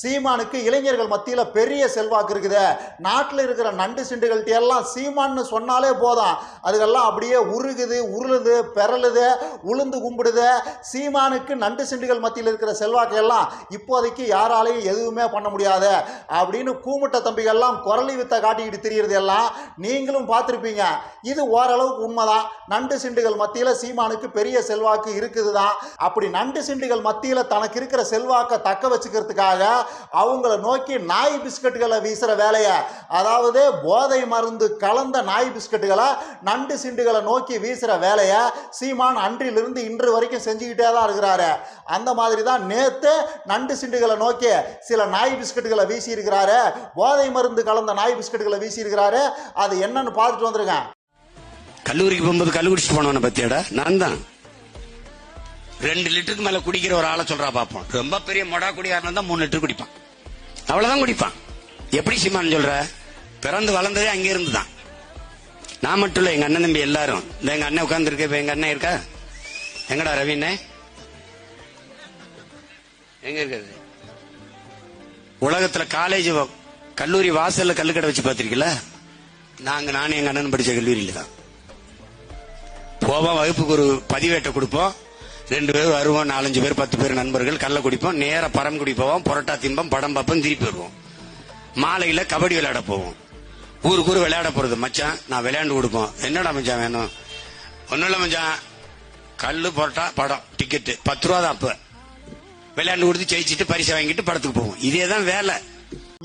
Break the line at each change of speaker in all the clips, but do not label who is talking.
சீமானுக்கு இளைஞர்கள் மத்தியில் பெரிய செல்வாக்கு இருக்குது. நாட்டில் இருக்கிற நண்டு சிண்டுகள்கிட்ட எல்லாம் சீமான்னு சொன்னாலே போதும். அதுக்கெல்லாம் அப்படியே உருகுது உருளுது பெறலுது உளுந்து கும்பிடுது. சீமானுக்கு நண்டு சிண்டுகள் மத்தியில் இருக்கிற செல்வாக்கு எல்லாம் இப்போதைக்கு யாராலையும் எதுவுமே பண்ண முடியாது. அப்படின்னு கூமுட்ட தம்பிகள்லாம் குரலி வித்தை காட்டிக்கிட்டு திரியிறது எல்லாம் நீங்களும் பார்த்துருப்பீங்க. இது ஓரளவுக்கு உண்மைதான். நண்டு சிண்டுகள் மத்தியில் சீமானுக்கு பெரிய செல்வாக்கு இருக்குது தான் அப்படி நண்டு சிண்டுகள் மத்தியில் தனக்கு இருக்கிற செல்வாக்கை தக்க வச்சுக்கிறதுக்காக அவங்கள நோக்கி நாய் பிஸ்கட்டுகளை வீசுகிற வேலையை அதாவது போதை மருந்து கலந்த நாய் பிஸ்கட்டுகளை நண்டு சிண்டுகளை நோக்கி வீசுகிற வேலையை சீமான் அன்றிலிருந்து இன்று வரைக்கும் செஞ்சுக்கிட்டே தான் இருக்கிறாரு. அந்த மாதிரி தான் நேற்று நண்டு சிண்டுகளை நோக்கி சில நாய் பிஸ்கட்டுகளை வீசியிருக்கிறாரு. போதை மருந்து கலந்த நாய் பிஸ்கட்டுகளை வீசியிருக்கிறாரு. அது என்னன்னு பார்த்துட்டு வந்திருக்கேன்
கல்லூரிக்கு போகும்போது கல்லூரிச்சு போனவனை போனவன பத்தியாடா? நான் தான். ரெண்டு லிட்டருக்கு மேல குடிக்கிற ஒரு ஆளை சொல்றா பாப்போம். ரொம்ப பெரிய மொடா குடியாரனா தான் மூணு லிட்டர் குடிப்பான். அவ்வளவுதான் குடிப்பான். எப்படி சீமான் சொல்ற? பிறந்து வளர்ந்ததே அங்க இருந்து தான் நான் மட்டும் இல்ல எங்க அண்ணன் தம்பி எல்லாரும். இந்த எங்க அண்ணன் உட்கார்ந்து இருக்க இப்ப எங்க அண்ணன் இருக்கா? எங்கடா ரவிண்ணே எங்க இருக்கிறது உலகத்துல காலேஜ் கல்லூரி வாசல்ல கல்லுக்கடை வச்சு பாத்திருக்கீங்களா நாங்க நானும் எங்க அண்ணன் படிச்ச கல்லூரியில தான். போவோம் வகுப்புக்கு ஒரு பதிவேட்டை கொடுப்போம். ரெண்டு பேர் வருவோம் நாலஞ்சு பேர் பத்து பேர் நண்பர்கள் கள்ள குடிப்போம் நேர பரம்குடி போவோம் புரோட்டா திம்பம் படம் பார்ப்போம் திருப்பி வருவோம். மாலையில கபடி விளையாட போவோம். ஊருக்கு ஊர் விளையாட போறது. மச்சான் நான் விளையாண்டு கொடுப்போம். என்னடா மச்சான் வேணும்? ஒன்னும் இல்ல மச்சான். கல்லு புரோட்டா படம் டிக்கெட்டு பத்து ரூபா தான் அப்ப. விளையாண்டு கொடுத்து ஜெயிச்சிட்டு பரிசை வாங்கிட்டு படத்துக்கு போவோம். இதே தான் வேலை.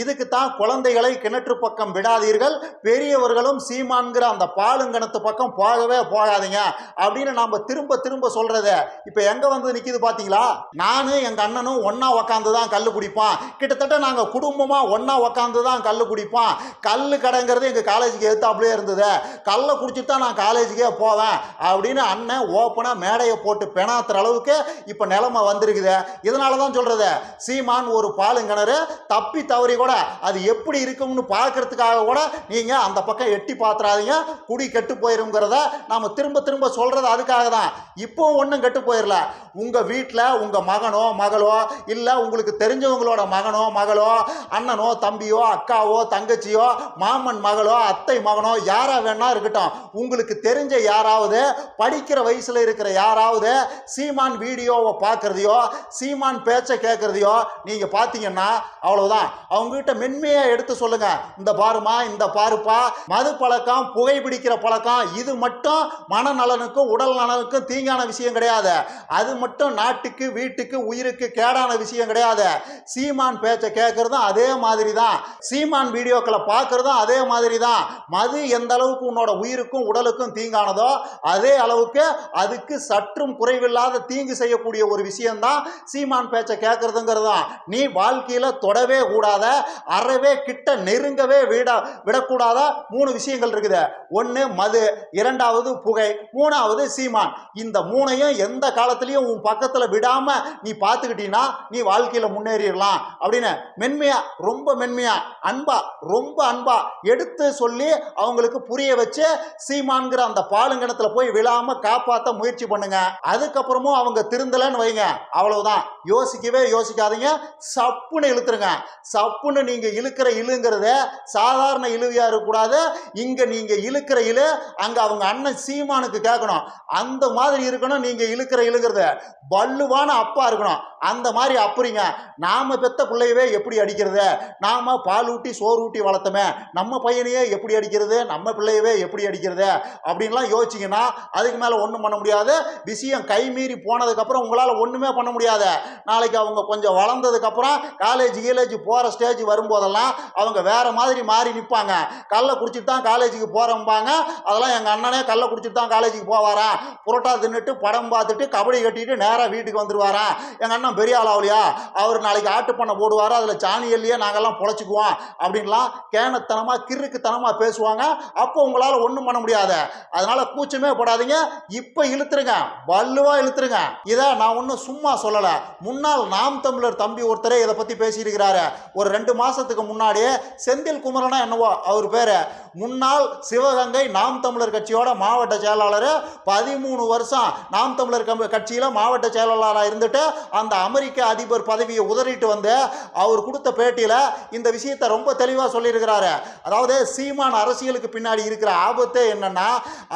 இதுக்கு தான் குழந்தைகளை கிணற்று பக்கம் விடாதீர்கள். பெரியவர்களும் சீமான்கிற அந்த பாலுங்கணத்து பக்கம் போகவே போகாதீங்க. அப்படின்னு நம்ம திரும்ப திரும்ப சொல்கிறத இப்ப எங்க வந்து நிற்கிது பாத்தீங்களா? நானும் எங்க அண்ணனும் ஒன்றா உக்காந்து தான் கல்லு குடிப்போம். கிட்டத்தட்ட நாங்க குடும்பமா ஒன்றா உக்காந்து தான் கல்லு குடிப்பான் கல்லு கடைங்கிறது எங்க காலேஜுக்கு எடுத்தாப்புலயே இருந்தது. கல்லை குடிச்சிட்டு தான் நான் காலேஜுக்கே போவேன். அப்படின்னு அண்ணன் ஓப்பனா மேடையை போட்டு பெணாத்துற அளவுக்கு இப்ப நிலைமை வந்திருக்குது. இதனால தான் சொல்கிறது சீமான் ஒரு பாலுங்கிணறு தப்பி தவறி கூட அது எப்படி இருக்கும்னு பார்க்கறதுக்காக கூட நீங்க அந்த பக்கம் எட்டி பார்த்துறாதீங்க குடி கெட்டு போயிருங்கிறத நாம திரும்ப திரும்ப சொல்றது அதுக்காக தான். இப்போ ஒன்றும் கெட்டு போயிடல உங்க வீட்டில் உங்கள் மகனோ மகளோ இல்லை உங்களுக்கு தெரிஞ்சவங்களோட மகனோ மகளோ அண்ணனோ தம்பியோ அக்காவோ தங்கச்சியோ மாமன் மகளோ அத்தை மகனோ யாராக வேணா இருக்கட்டும். உங்களுக்கு தெரிஞ்ச யாராவது படிக்கிற வயசில் இருக்கிற யாராவது சீமான் வீடியோவை பார்க்குறதையோ சீமான் பேச்சை கேட்குறதையோ நீங்கள் பார்த்தீங்கன்னா அவ்வளோதான் அவங்க அவங்ககிட்ட மென்மையா எடுத்து சொல்லுங்க. இந்த பாருமா இந்த பாருப்பா மது பழக்கம் புகைப்பிடிக்கிற பழக்கம் இது மட்டும் மனநலனுக்கும் உடல் நலனுக்கும் தீங்கான விஷயம் கிடையாது. அது மட்டும் நாட்டுக்கு வீட்டுக்கு உயிருக்கு கேடான விஷயம் கிடையாது. சீமான் பேச்சை கேட்கறதும் அதே மாதிரி தான் சீமான் வீடியோக்களை பார்க்கறதும் அதே மாதிரி தான் மது எந்த அளவுக்கு உன்னோட உயிருக்கும் உடலுக்கும் தீங்கானதோ அதே அளவுக்கு அதுக்கு சற்றும் குறைவில்லாத தீங்கு செய்யக்கூடிய ஒரு விஷயம்தான் சீமான் பேச்சை கேட்கறதுங்கிறது தான் நீ வாழ்க்கையில் தொடவே கூடாத. அறவே கிட்ட நெருங்கவே விட விடக்கூடாத? மூணு விஷயங்கள் இருக்குது. ஒன்று மது இரண்டாவது புகை மூணாவது சீமான். இந்த மூணையும் எந்த காலத்துலேயும் உன் பக்கத்தில் விடாம நீ பார்த்துக்கிட்டீங்கன்னா நீ வாழ்க்கையில முன்னேறிடலாம். அப்படின்னு மென்மையா ரொம்ப மென்மையா அன்பா ரொம்ப அன்பா எடுத்து சொல்லி அவங்களுக்கு புரிய வச்சு சீமான்கிற அந்த பாலுங்கணத்துல போய் விழாம காப்பாற்ற முயற்சி பண்ணுங்க. அதுக்கப்புறமும் அவங்க திருந்தலன்னு வைங்க. அவ்வளவுதான். யோசிக்கவே யோசிக்காதீங்க. சப்புன்னு இழுத்துருங்க. சப்புன்னு நீங்க இழுக்கிற இழுங்கிறத சாதாரண இழுவியாக இருக்கக்கூடாது. இங்கே நீங்கள் இழுக்கிற இழு அங்கே அவங்க அண்ணன் சீமானுக்கு கேட்கணும். அந்த மாதிரி இருக்கணும் நீங்கள் இழுக்கிற இழுங்கிறத. வல்லுவான அப்பா இருக்கணும். அந்த மாதிரி அப்புறீங்க. நாம் பெத்த பிள்ளையவே எப்படி அடிக்கிறது? நாம் பால் ஊட்டி சோறு ஊட்டி வளர்த்தமே. நம்ம பையனையே எப்படி அடிக்கிறது? நம்ம பிள்ளையவே எப்படி அடிக்கிறது? அப்படின்லாம் யோசிச்சிங்கன்னா அதுக்கு மேலே ஒன்றும் பண்ண முடியாது. விஷயம் கை மீறி போனதுக்கப்புறம் உங்களால் ஒன்றுமே பண்ண முடியாது. நாளைக்கு அவங்க கொஞ்சம் வளர்ந்ததுக்கப்புறம் காலேஜ் கீலேஜ் போகிற ஸ்டேஜ் வரும்போதெல்லாம் அவங்க வேற மாதிரி மாறி நிற்பாங்க கல்லை குடிச்சிட்டு தான் காலேஜுக்கு போகிறம்பாங்க அதெல்லாம் எங்கள் அண்ணனே கல்லை குடிச்சிட்டு தான் காலேஜுக்கு போவாராம் புரோட்டா தின்னுட்டு படம் பார்த்துட்டு கபடி கட்டிட்டு நேராக வீட்டுக்கு வந்துருவாராம் எங்கள் அண்ணன் பெரிய ஆள் ஆகலையா அவர் நாளைக்கு ஆட்டு பண்ண போடுவார். அதில் சாணி எல்லையே நாங்கெல்லாம் பொழைச்சிக்குவோம். அப்படின்லாம் கேனத்தனமாக கிறுக்குத்தனமாக பேசுவாங்க. அப்போ உங்களால் ஒன்றும் பண்ண முடியாது. அதனால கூச்சமே போடாதீங்க. இப்போ இழுத்துருங்க. வல்லுவா இழுத்துருங்க. இதை நான் ஒன்றும் சும்மா சொல்லலை. முன்னால் நாம் தமிழர் தம்பி ஒருத்தரே இதை பற்றி பேசியிருக்கிறாரு. ஒரு ரெண்டு ரெண்டு மாசத்துக்கு முன்னாடியே செந்தில் குமரனா என்னவோ அவர் பேரு. முன்னாள் சிவகங்கை நாம் தமிழர் கட்சியோட மாவட்ட செயலாளர். பதிமூணு வருஷம் நாம் தமிழர் கட்சியில் கட்சியில மாவட்ட செயலாளராக இருந்துட்டு அந்த அமெரிக்க அதிபர் பதவியை உதறிட்டு வந்து அவர் கொடுத்த பேட்டியில இந்த விஷயத்தை ரொம்ப தெளிவாக சொல்லியிருக்கிறாரு. அதாவது சீமான் அரசியலுக்கு பின்னாடி இருக்கிற ஆபத்தே என்னன்னா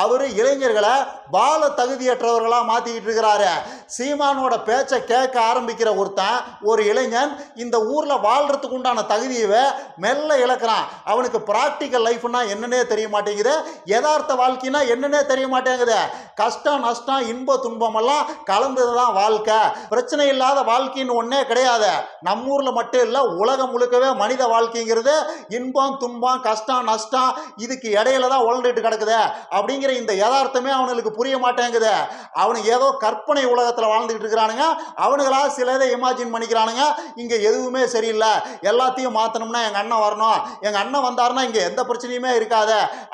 அவர் இளைஞர்களை பால தகுதியற்றவர்களாக மாத்திக்கிட்டு இருக்கிறாரு. சீமானோட பேச்சை கேட்க ஆரம்பிக்கிற ஒருத்தன் ஒரு இளைஞன் இந்த ஊர்ல வாழ்றதுக்கு உண்டான தகுதியவே மெல்ல இழக்கிறான். அவனுக்கு ப்ராக்டிக்கல் லைஃப்னா என்னன்னே தெரிய மாட்டேங்குது. யதார்த்த வாழ்க்கைனா என்னன்னே தெரிய மாட்டேங்குது. கஷ்டம் நஷ்டம் இன்ப துன்பம் எல்லாம் கலந்தது தான் வாழ்க்கை. பிரச்சனை இல்லாத வாழ்க்கைன்னு ஒன்றே கிடையாது. நம்ம ஊரில் மட்டும் இல்லை உலகம் முழுக்கவே மனித வாழ்க்கைங்கிறது இன்பம் துன்பம் கஷ்டம் நஷ்டம் இதுக்கு இடையில தான் உழண்டுட்டு கிடக்குது. அப்படிங்கிற இந்த யதார்த்தமே அவனுக்கு புரிய மாட்டேங்குது. அவனுக்கு ஏதோ கற்பனை உலகத்தில் வாழ்ந்துகிட்டு இருக்கிறானுங்க. அவனுங்களா சிலதை இமேஜின் பண்ணிக்கிறானுங்க. இங்கே எதுவுமே சரியில்லை. எல்லாத்தையும் மாற்றணும்னா எங்கள் அண்ணன் வரணும். எங்கள் அண்ணன் வந்தாருன்னா இங்கே எந்த பிரச்சனையுமே இருக்காத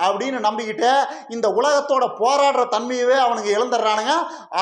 அப்படின்னு நம்பிக்கிட்டு இந்த உலகத்தோட போராடுற தன்மையவே அவனுக்கு இழந்துடுறானுங்க.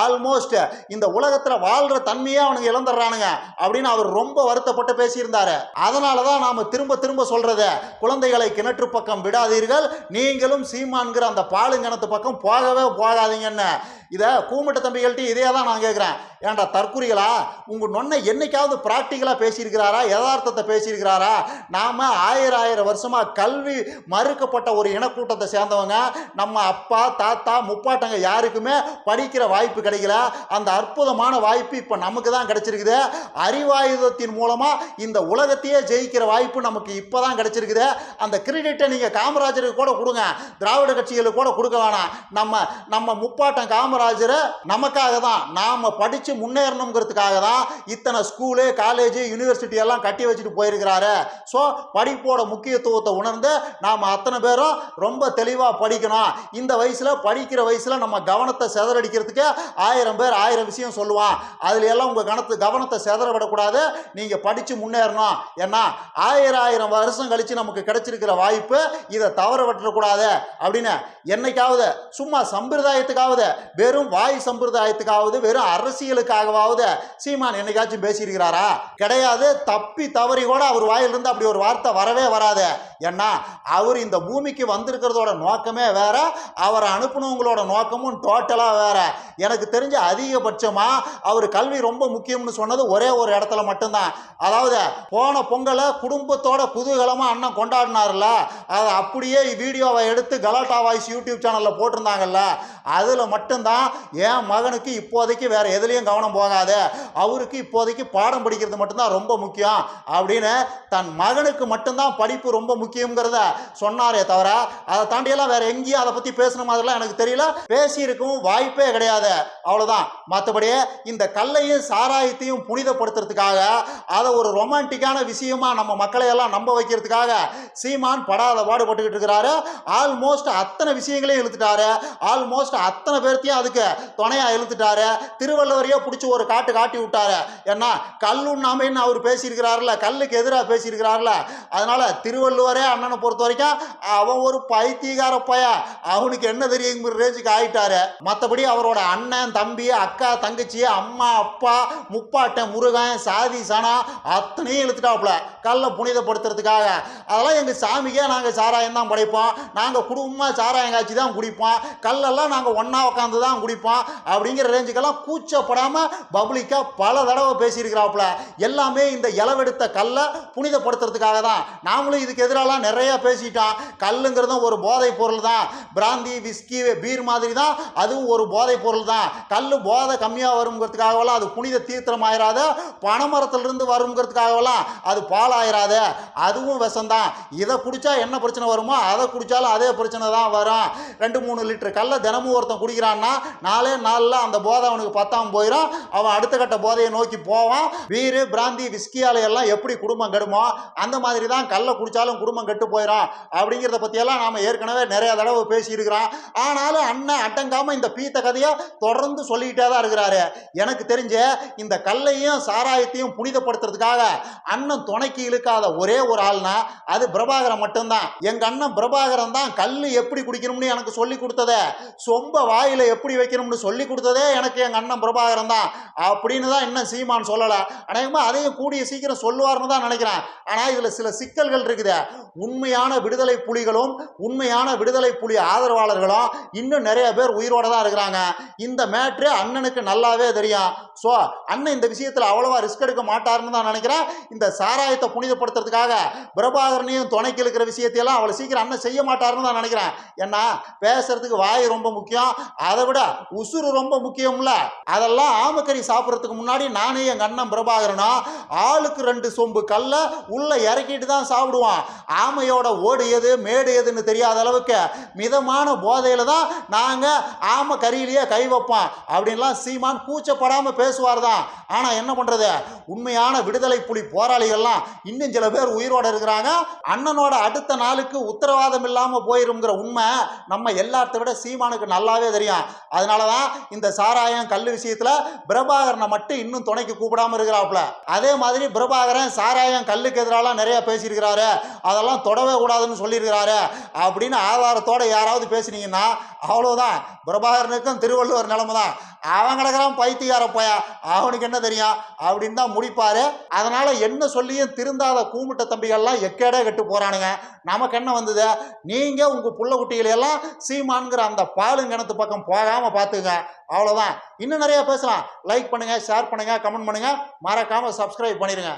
ஆல்மோஸ்ட் இந்த உலகத்தில் வாழ்கிற தன்மையே அவனுக்கு இழந்துடுறானுங்க அப்படின்னு அவர் ரொம்ப வருத்தப்பட்டு பேசியிருந்தார். அதனால தான் நாம் திரும்ப திரும்ப சொல்கிறத குழந்தைகளை கிணற்று பக்கம் விடாதீர்கள். நீங்களும் சீமான்கிற அந்த பாலுங்கிணத்து பக்கம் போகவே போகாதீங்கன்னு. இதை கூமிட்ட தம்பிகள்ட்டையும் இதே தான் நான் கேட்குறேன் ஏன்டா தற்குறிகளா? உங்கள் நொன்னை என்னைக்காவது ப்ராக்டிக்கலாக பேசியிருக்கிறாரா? யதார்த்தத்தை பேசியிருக்கிறாரா? நாம் ஆயிரம் ஆயிரம் வருஷமாக கல்வி மறுக்கப்பட்ட ஒரு இனக்கூட்டத்தை சேர்ந்தவங்க. நம்ம அப்பா தாத்தா முப்பாட்டங்க யாருக்குமே படிக்கிற வாய்ப்பு கிடைக்கல. அந்த அற்புதமான வாய்ப்பு இப்போ நமக்கு தான் கிடைச்சிருக்குது. அறிவாயுதத்தின் மூலமாக இந்த உலகத்தையே ஜெயிக்கிற வாய்ப்பு நமக்கு இப்போ தான் கிடைச்சிருக்குது. அந்த கிரெடிட்டை நீங்கள் காமராஜருக்கு கூட கொடுங்க. திராவிட கட்சிகளுக்கு கூட கொடுக்க வேணாம். நம்ம நம்ம முப்பாட்டம் காமராஜரை நமக்காக தான் நாம் படித்து முன்னேறணுங்கிறதுக்காக தான் இத்தனை ஸ்கூலு காலேஜு யூனிவர்சிட்டி எல்லாம் கட்டி வச்சுட்டு போயிருக்கிறாரு. ஸோ படிப்போட முக்கியத்துவத்தை உணர்ந்து நாம் அத்தனை பேரும் ரொம்ப தெளிவாக படிக்கணும். இந்த வயசில் படிக்கிற வயசில் நம்ம கவனத்தை சிதறடிக்கிறதுக்கு ஆயிரம் பேர் ஆயிரம் விஷயம் சொல்லுவான். அதுல எல்லாம் உங்கள் கணத்து கவனத்தை சிதற விடக்கூடாது நீங்கள் படித்து முன்னேறணும். ஏன்னா ஆயிரம் ஆயிரம் வருஷம் கழித்து நமக்கு கிடைச்சிருக்கிற வாய்ப்பு இதை தவற விட்டுறக்கூடாது. அப்படின்னு என்னைக்காவது சும்மா சம்பிரதாயத்துக்காவது வெறும் வாய் சம்பிரதாயத்துக்காவது வெறும் அரசியலுக்காகவாவது சீமான் என்னைக்காச்சும் பேசியிருக்கிறாரா? கிடையாது. தப்பி தவறி கூட அவர் வாயிலிருந்து அப்படி ஒரு வார்த்தை வரவே வராது. ஏன்னா அவர் இந்த பூமிக்கு வந்திருக்கிறதோட நோக்கமே வேற அவரை அனுப்புனவங்களோட நோக்கமும் டோட்டலாக வேற. எனக்கு தெரிஞ்ச அதிகபட்சமாக அவர் கல்வி ரொம்ப முக்கியம்னு சொன்னது ஒரே ஒரு இடத்துல மட்டும்தான். அதாவது போன பொங்கலை குடும்பத்தோட குதூகலமாக அண்ணன் கொண்டாடினார்ல அதை அப்படியே வீடியோவை எடுத்து கலாட்டா வாய்ஸ் யூடியூப் சேனலில் போட்டிருந்தாங்கல்ல அதில் மட்டும்தான் என் மகனுக்கு இப்போதைக்கு வேற எதுலேயும் கவனம் போகாது. அவருக்கு இப்போதைக்கு பாடம் படிக்கிறது மட்டும்தான் ரொம்ப முக்கியம். அப்படின்னு தன் மகனுக்கு மட்டும்தான் படிப்பு ரொம்ப முக்கியங்கிறத சொன்னாரே தவிர அதை தாண்டியெல்லாம் வேற எங்கேயும் அதை பற்றி பேசுன மாதிரிலாம் எனக்கு தெரியல. பேசியிருக்கவும் வாய்ப்பே கிடையாது. அவ்வளோதான் மற்றபடி இந்த கல்லையும் சாராயத்தையும் புனிதப்படுத்துறதுக்காக அதை ஒரு ரொமான்டிக்கான விஷயமா நம்ம மக்களையெல்லாம் நம்ப வைக்கிறதுக்காக சீமான் படாத பாடுபட்டுக்கிட்டு இருக்கிறாரு. ஆல்மோஸ்ட் அத்தனை விஷயங்களையும் இழுத்துட்டாரு. ஆல்மோஸ்ட் அத்தனை பேர்த்தையும் அது அதுக்கு துணையா இழுத்துட்டாரு. திருவள்ளுவரையே பிடிச்சி ஒரு காட்டு காட்டி விட்டாரு. ஏன்னா கல்லுண்ணாமைன்னு அவர் பேசியிருக்கிறாருல கல்லுக்கு எதிராக பேசியிருக்கிறாருல அதனால திருவள்ளுவரே அண்ணனை பொறுத்த வரைக்கும் அவன் ஒரு பைத்தியகார பைய. அவனுக்கு என்ன தெரியுங்கிற ரேஞ்சுக்கு ஆயிட்டாரு. மற்றபடி அவரோட அண்ணன் தம்பி அக்கா தங்கச்சி அம்மா அப்பா முப்பாட்டன் முருகன் சாதி சனா அத்தனையும் இழுத்துட்டாப்புல. கல்லை புனிதப்படுத்துறதுக்காக. அதெல்லாம் எங்கள் சாமிக்கே நாங்கள் சாராயம் தான் படைப்போம். நாங்கள் குடும்பமாக சாராயம் காய்ச்சி தான் குடிப்போம். கல்லெல்லாம் நாங்கள் ஒன்றா உட்காந்து தான் குடிப்போம் அப்படிங்கிற ரேஞ்சுக்கெல்லாம் கூச்சப்படாமல் பப்ளிக்காக பல தடவை பேசியிருக்கிறாப்புல. எல்லாமே இந்த இளவெடுத்த கல்லை புனிதப்படுத்துறதுக்காக தான். நாமளும் இதுக்கு எதிராலாம் நிறைய பேசிட்டோம். கல்லுங்கிறதும் ஒரு போதைப் பொருள் தான். பிராந்தி விஸ்கி பீர் மாதிரி தான் அதுவும் ஒரு போதைப் பொருள் தான். கல் போதை கம்மியாக வருங்கிறதுக்காகவெல்லாம் அது புனித தீர்த்தம் ஆயிராத பனைமரத்திலிருந்து வருங்கிறதுக்காகவெல்லாம் அது பால் ஆயிராத அதுவும் விஷம்தான். இதை குடிச்சா என்ன பிரச்சனை வருமோ அதை குடித்தாலும் அதே பிரச்சனை தான் வரும். ரெண்டு மூணு லிட்டர் கல்லை தினமும் ஒருத்தன் குடிக்கிறான்னா நாலே நாளில் அந்த போதை அவனுக்கு பத்தாம் போயிடும் அவன் அடுத்த கட்ட போதையை நோக்கி போவான். வீரு பிராந்தி விஸ்கியால எல்லாம் எப்படி குடும்பம் கெடுமோ அந்த மாதிரி தான் கல்லை குடித்தாலும் குடும்பம் கெட்டு போயிடும் அப்படிங்கிறத பற்றியெல்லாம் நாம் ஏற்கனவே நிறைய தடவை பேசியிருக்கிறோம். ஆனாலும் அண்ணன் அடங்காமல் இந்த பீத்த கதையை தொடர்ந்து சொல்லிக்கிட்டே தான் இருக்கிறாரு. எனக்கு தெரிஞ்ச இந்த கல்லையும் சாராயத்தையும் புனிதப்படுத்துறதுக்காக அண்ணன் துணைக்கு இழுக்காத ஒரே ஒரு ஆள்னா அது பிரபாகரன் மட்டும்தான். எங்க அண்ணன் பிரபாகரன் தான் கல் எப்படி குடிக்கணும்னு எனக்கு சொல்லி கொடுத்தத சொம்ப வாயில் எப்படி எப்படி வைக்கணும்னு சொல்லி கொடுத்ததே எனக்கு எங்கள் அண்ணன் பிரபாகரன் தான். அப்படின்னு தான் இன்னும் சீமான் சொல்லலை. அநேகமாக அதையும் கூடிய சீக்கிரம் சொல்லுவார்னு தான் நினைக்கிறேன். ஆனால் இதில் சில சிக்கல்கள் இருக்குது. உண்மையான விடுதலை புலிகளும் உண்மையான விடுதலை புலி ஆதரவாளர்களும் இன்னும் நிறைய பேர் உயிரோட தான் இருக்கிறாங்க. இந்த மேட்ரு அண்ணனுக்கு நல்லாவே தெரியும். ஸோ அண்ணன் இந்த விஷயத்தில் அவ்வளோவா ரிஸ்க் எடுக்க மாட்டார்னு தான் நினைக்கிறேன். இந்த சாராயத்தை புனிதப்படுத்துறதுக்காக பிரபாகரனையும் துணைக்கு இருக்கிற விஷயத்தையெல்லாம் அவ்வளோ சீக்கிரம் அண்ணன் செய்ய மாட்டார்னு தான் நினைக்கிறேன். ஏன்னா பேசுறதுக்கு வாய் ரொம்ப முக்கியம். அதை விட உசுறு ரொம்ப முக்கியம்ல. அதெல்லாம் ஆமக்கறி சாப்பிட்றதுக்கு முன்னாடி நானே எங்கள் அண்ணன் பிரபாகரனும் ஆளுக்கு ரெண்டு சொம்பு கல்ல உள்ள இறக்கிட்டு தான் சாப்பிடுவான். ஆமையோட ஓடு எது மேடு எதுன்னு தெரியாத அளவுக்கு மிதமான போதையில தான் நாங்கள் ஆமை கறியிலேயே கை வைப்போம். அப்படின்லாம் சீமான் கூச்சப்படாமல் பேசுவார் தான். ஆனால் என்ன பண்ணுறது உண்மையான விடுதலை புலி போராளிகள்லாம் இன்னும் சில பேர் உயிரோட இருக்கிறாங்க. அண்ணனோட அடுத்த நாளுக்கு உத்தரவாதம் இல்லாமல் போயிருங்கிற உண்மை நம்ம எல்லாத்த விட சீமானுக்கு நல்லாவே தெரியும். அதனால தான் இந்த சாராயம் கல் விஷயத்தில் பிரபாகரனை மட்டும் இன்னும் துணைக்கு கூப்பிடாம இருக்கிறாப்புல. அதே மாதிரி பிரபாகரன் சாராயம் கல்லுக்கு எதிராலாம் நிறைய பேசியிருக்கிறாரு. அதெல்லாம் தொடவே கூடாதுன்னு சொல்லியிருக்கிறாரு. அப்படின்னு ஆதாரத்தோட யாராவது பேசுனீங்கன்னா அவ்வளோதான் பிரபாகரனுக்கும் திருவள்ளுவர் நிலைமை தான் அவன் கிடக்கிறான் பைத்தியார போயா அவனுக்கு என்ன தெரியும்? அப்படின்னு தான் முடிப்பாரு. அதனால என்ன சொல்லியும் திருந்தாத கூமிட்ட தம்பிகள்லாம் எக்கேடே கெட்டு போறானுங்க. நமக்கு என்ன வந்தது? நீங்க உங்க புள்ள குட்டிகளையெல்லாம் சீமான்கிற அந்த பாலுங்கிணத்து பக்கம் போகாம பார்த்துங்க அவ்வளோதான் இன்னும் நிறைய பேசலாம். லைக் பண்ணுங்க ஷேர் பண்ணுங்க கமெண்ட் பண்ணுங்க. மறக்காம சப்ஸ்கிரைப் பண்ணிடுங்க